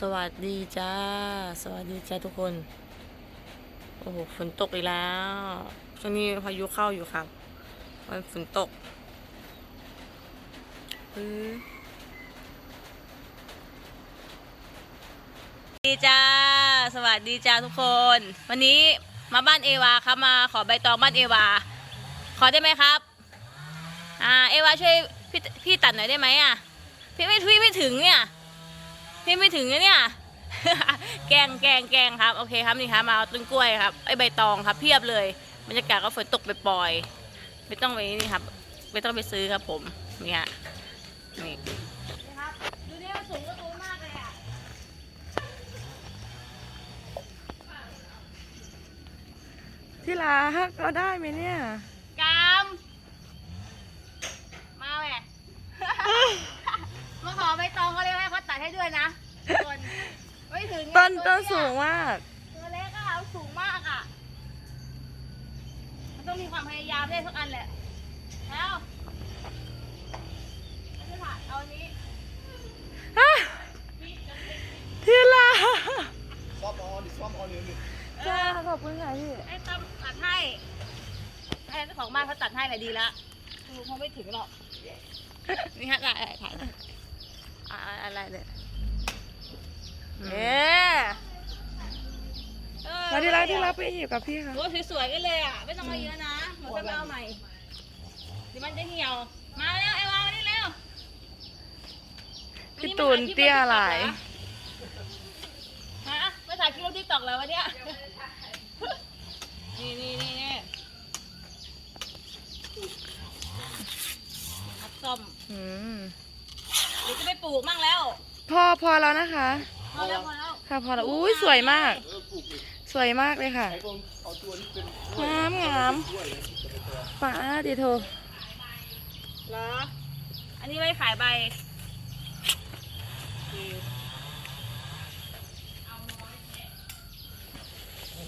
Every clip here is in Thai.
สวัสดีจ้า สวัสดีจ้าทุกคน โอ้โห ฝนตกอีกแล้ว ช่วงนี้พายุเข้าอยู่ครับ มันฝนตกอื้อดีจ้า สวัสดีจ้าทุกคน วันนี้มาบ้านเอวาครับ มาขอใบตองบ้านเอวา ขอได้ไหมครับ อ่า เอวาช่วยพี่พี่ตัดหน่อยได้ไหมอะ พี่ไม่พี่ไม่ถึงเนี่ย พี่ไม่ถึงนะเนี่ย แกงแกงแกงครับ โอเคครับนี่ครับมาเอาต้นกล้วยครับไอใบตองครับเพียบเลยบรรยากาศก็ฝนตกไปปล่อย ไม่ต้องไปนี่ครับ ไม่ต้องไปซื้อครับผมนี่ฮะนี่ครับดูนี่มันสูงก็สูงมากเลยอะที่รักเราได้ไหมเนี่ย กามมาแหว มาขอใบตองก็เลย ให้เขาตัดให้ด้วยนะส่วนไม่ถึงไงต้นตัวต้นเยสูงมากตัวเล็กอะเอาสูงมากอะมันต้องมีความพยายามได้ทุกอันแหละแล้วไม่ได้ผ่านเอาอันนี้ที่รักซ้อมออนดิซ้อมออนนี่นี่จ้าขอบคุณค่ะพี่ไอ้ตั้มตัดให้ให้เจ้าของบ้านเขาตัดให้แหละดีละลุงเขาไม่ถึงหรอกนี่ฮะถ่ายถ่ายถ่ายอ่าอะไรเลย เอ๊ะเออมาที่รักที่รักไปหยิบกับพี่ค่ะโอ้สวยๆกันเลยอะ ไม่ต้องมาเยอะนะหนูจะไปเอาใหม่เดี๋ยวมันจะเหี่ยว มาแล้วไอ้วามานี่เร็วพี่ตูนเตี้ยหลายฮะไปถ่ายคลิปลงทิกตอกแล้ววะเนี่ยนี่นี่นี่นี่อัดส้มอืมเดี๋ยวจะไปปลูกมั่งแล้ว พอพอแล้วนะคะ พอแล้วพอแล้วค่ะพอแล้วอุ้ยสวยมากเออปลูกดิสวยมากเลยค่ะไอ้คนเอาตัวนี้เป็นงามงามป้าดีโทเหรอ อันนี้ไว้ขายใบ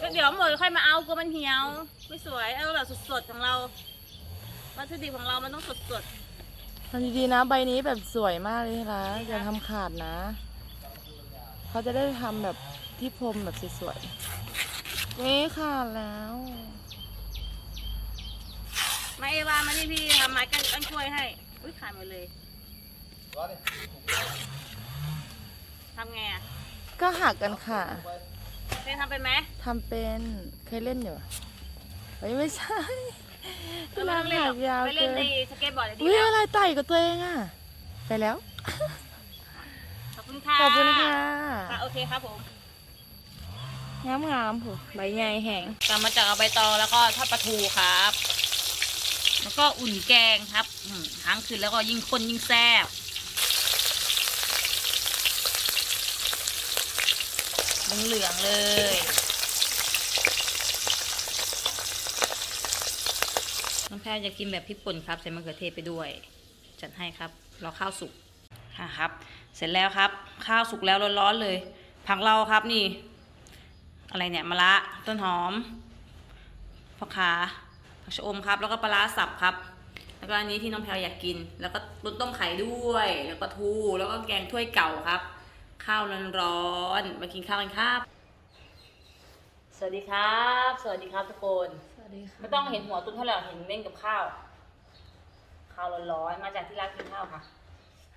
ก็เดี๋ยวหมดค่อยมาเอากลัวมันเหี่ยว ไม่สวย เอาแบบสดๆของเรา วัตถุดิบของเรามันต้องสดทำดีๆนะใบนี้แบบสวยมากเลยนะอย่าทำขาดนะ เขาจะได้ทำแบบที่พรมแบบสวยๆนี่ขาดแล้วๆมาเอวามานี่พี่ทำไม้กันกันกล้วยให้ อุ้ยขายหมดเลยร้อนนี่ทำไงอะก็หักกันค่ะเคยทำเป็นไหมทำเป็นเคยเล่นอยู่อะเฮ้ยไม่ใช่เออไม่ต้องเล่นหรอกยาวไปเกิเล่นนในสเก็ตบอร์ดดีอุ้ยแล้ว อะไรไต่กับตัวเองอะ ไปแล้วขอบ คุณค่ะขอบคุณค่ะค่ะโอเคครับผมงามงามๆผู้ใบใหญ่แห้งกลับมาจากเอาใบตองแล้วก็ทอดปลาทูครับ แล้วก็อุ่นแกงครับอืมค้างคืนแล้วก็ยิ่งข้นยิ่งแซ่บเหลืองๆเลยน้องแพรจะกินแบบพริกป่นครับใส่มะเขือเทศไปด้วย จัดให้ครับรอข้าวสุก ค่ะครับ เสร็จแล้วครับ ข้าวสุกแล้วร้อนๆเลย ผักเราครับนี่ อะไรเนี่ยมะระต้นหอมผักขาผักชะอมครับ แล้วก็ปลาร้าสับครับ แล้วก็อันนี้ที่น้องแพลวอยากกิน แล้วก็ต้นต้มไข่ด้วย แล้วก็ทูแล้วก็แกงถ้วยเก่าครับ ข้าวร้อนๆมากินข้าวกันครับ สวัสดีครับ สวัสดีครับทุกคนสวัสดีค่ะไม่ต้องเห็นหัวตุ้นเท่าไหร่เห็นเล่นกับข้าว ข้าวร้อนๆมาจากที่ร้านกินข้าวค่ะ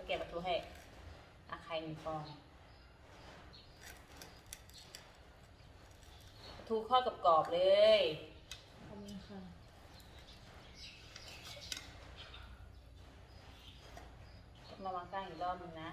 เขาเก็บประตูให้อาไข่หนึ่งฟองประตูข้อกับกรอบๆเลยขอบคุณค่ะต้องมาวางก้างอีกรอบหนึงนะ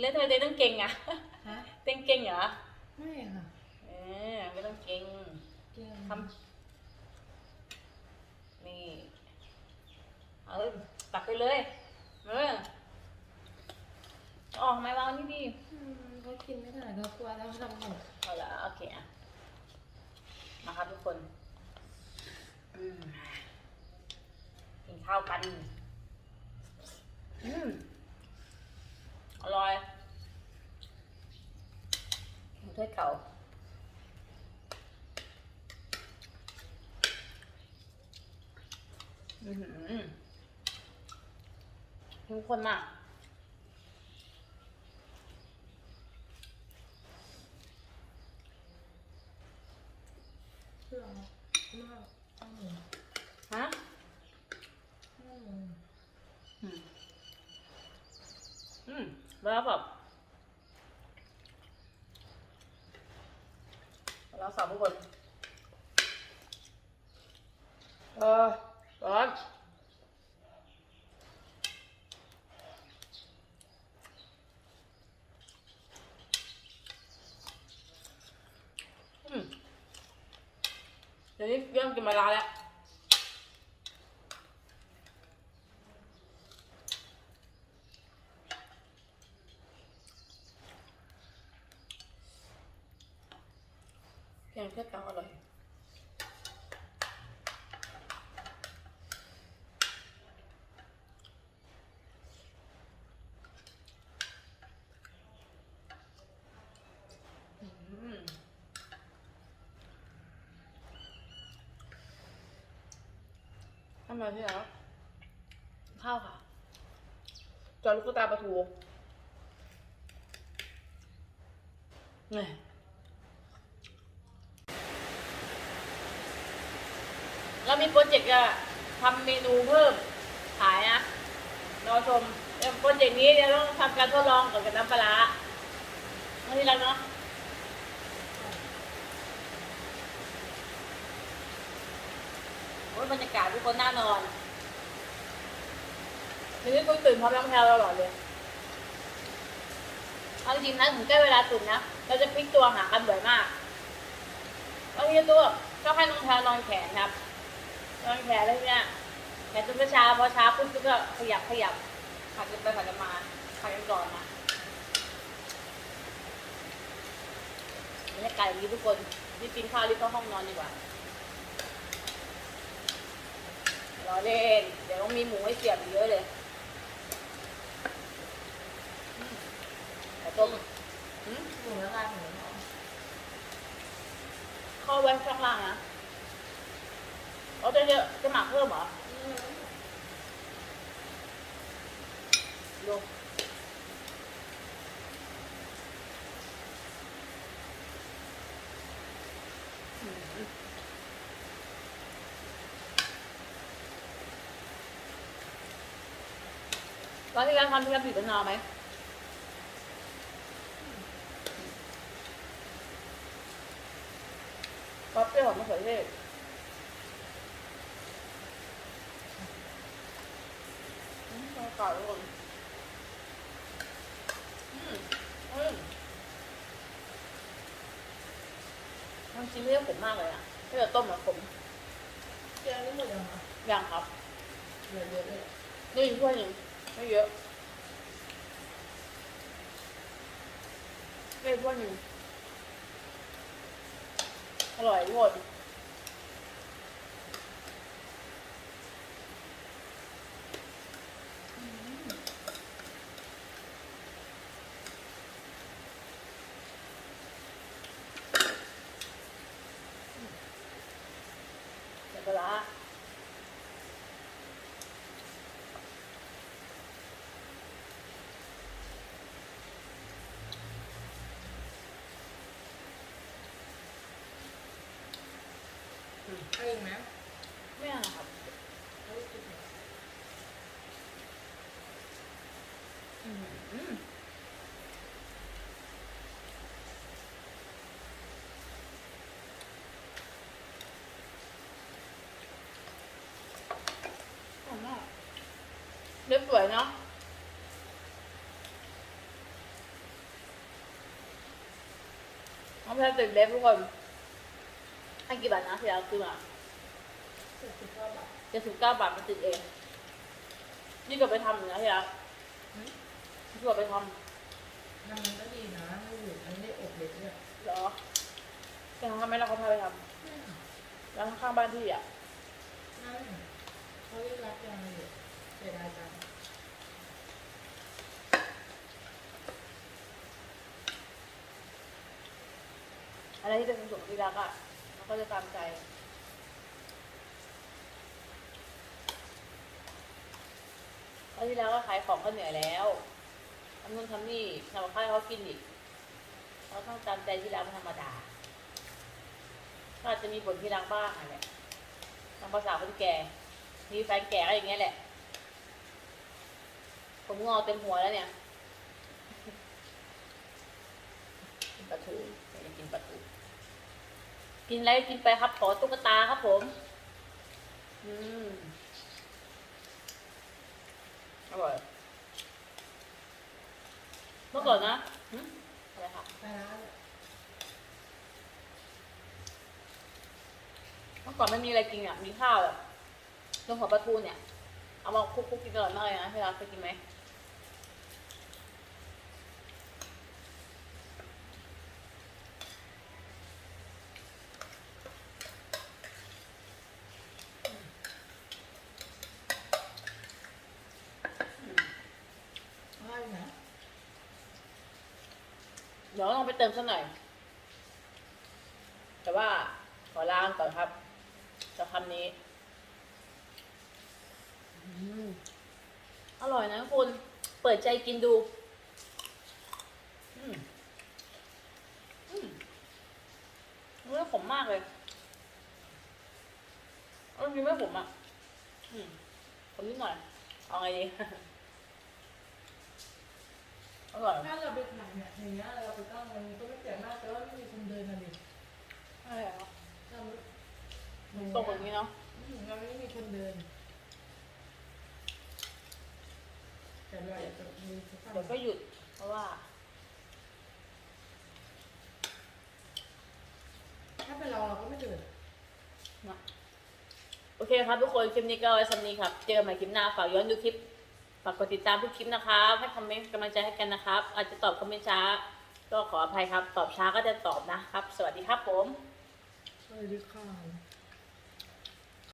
เล่นทำไมเต้นต้องเก่งอะฮะ เต้นเก่งเหรอไม่ค่ะเออไม่ต้องเก่งเก่งทำนี่เอาเลยตักไปเลยเออออกไหมวางนี่ดีเขากินไม่ได้เขากลัวแล้วทำหมดเอาละโอเคอะมาครับทุกคนอืมกินข้าวกัน อืมอร่อย ด้วยเขาอือทุกคนมากฮะอืม อืมแล้วแบบ เราสามทุกคนเออร้อนอืมเดี๋ยวนี้เริ่มกินมาลาแล้ว แกงเผ็ดกังอร่อย อืมทำไรที่แล้วข้าวค่ะจอลูกตาปลาทูนี่เรามีโปรเจกต์จะทำเมนูเพิ่มขายนะรอชมโปรเจกต์นี้เนี่ยต้องทำการทดลองกับกับน้ำปลาร้าไม่ที่รักเนาะ โอ้ยบรรยากาศทุกคนน่านอน ทีนี้คุณตื่นพร้อมน้ำแพลวตลอดเลย เอาจริงๆนะถึงใกล้เวลาตื่นนะ เราจะพลิกตัวหากันบ่อยมากบางทีตัวก็ให้น้องแพลวนอนแขนครับ นอนแขนแล้วเนี่ยแขนจนเมื่อเช้าพอเช้าปุ๊บก็ขยับขยับผัดกันไปผัดกันมาผัดกันก่อนนะบรรยากาศอย่างนี้ทุกคนรีบกินข้าวรีบเข้าห้องนอนดีกว่า รอเล่น เดี๋ยวต้องมีหมูให้เสียบอีกเยอะเลยอืมแต่ต้มอืมหมูละลายหมูหอมเข้าไว้ข้างล่างนะเอาจะเยอะจะหมักเพิ่มเหรอ ร้านที่การทำที่การผิดเป็นนอไหมป๊อปเปรี้ยวของมะเขือเทศอืมบรรยากาศทุกคนอืมอืมมันชิ้นไม่ได้ขมมากเลยอะถ้าเกิดต้มอะขมแกงนี่หมดยังคะยังครับเหลือเยอะเลยนี่อีกถ้วยหนึ่ง ไม่เยอะนี่อีกถ้วยหนึ่งอร่อยทุกคนเเอาอีกไหมไม่เอาครับเอาอีกไหมอืมมหอมมากเล็บสวยเนาะน้องแพรติดเล็บทุกคน ให้กี่บาทนะที่เราซื้อมาเจ็ดสิบเก้าบาทเจ็ดสิบเก้าบาทมันติดเองนี่ก็ไปทำอยู่นะที่รักอืมนี่ก็ไปทมันก็ดีนะไม่หยุดมันได้อบเล็กด้วยำเหรอแต่ทำไมเราเขาพาไปทำแล้วข้างๆบ้านพี่อะนั่นเขาเรียกรักยังอยู่เสียดายจังอะไรที่เป็นความสุขของที่รักอะมัน ก็จะตามใจ คราที่แล้วก็ขายของก็เหนื่อยแล้วทำนู่นทำนี่ทำกับข้าวเขากินอีกเราต้องตามใจที่ร้านมันธรรมดาก็อาจจะมีผลที่รังบ้างอะไรตามภาษาคนแก่ มีแฟนแก่ก็อย่างเงี้ยแหละ ผมงอเต็มหัวแล้วเนี่ยกินปลาทูอยากกินปลาทู กินอะไรกินไปครับ ขอตุ๊กตาครับผม อืม อร่อย เมื่อก่อนนะหึอะไรคะไปร้านเมื่อก่อนไม่มีอะไรกินอะ มีข้าวแบบลงหัวปลาทูเนี่ย เอามาคลุกๆกินอร่อยมากเลยนะเวลาเคยกินไหม อร่อยนะ เดี๋ยวลองไปเติมสักหน่อย แต่ว่าขอล้างก่อนครับจะคำนี้ อร่อยนะคุณ เปิดใจกินดูอืมอืมเนื้อขมมากเลยเออจริงไม่ขมอะอืมขมนิดหน่อย เอาไงดี อร่อยถ้าเราไปขายเนี่ยอย่างเงี้ยเราไปตั้งมันก็ไม่เสียมากแต่ว่าไม่มีคนเดินนะดิใช่แล้วเราตรงแบบนี้เนาะเราไม่มีคนเดิน แต่เราอยากจะมีสักเดี๋ยวก็หยุด เพราะว่า ถ้าเป็นเราเราก็ไม่เดินนะโอเคครับทุกคนคลิปนี้ก็ไว้สำนี้ครับ เจอกันใหม่คลิปหน้าฝากย้อนดูคลิป ฝากกดติดตามทุกคลิปนะครับให้คอมเมนต์กำลังใจให้กันนะครับ อาจจะตอบคอมเมนต์ช้า ก็ขออภัยครับ ตอบช้าก็จะตอบนะครับ สวัสดีครับผม สวัสดีค่ะ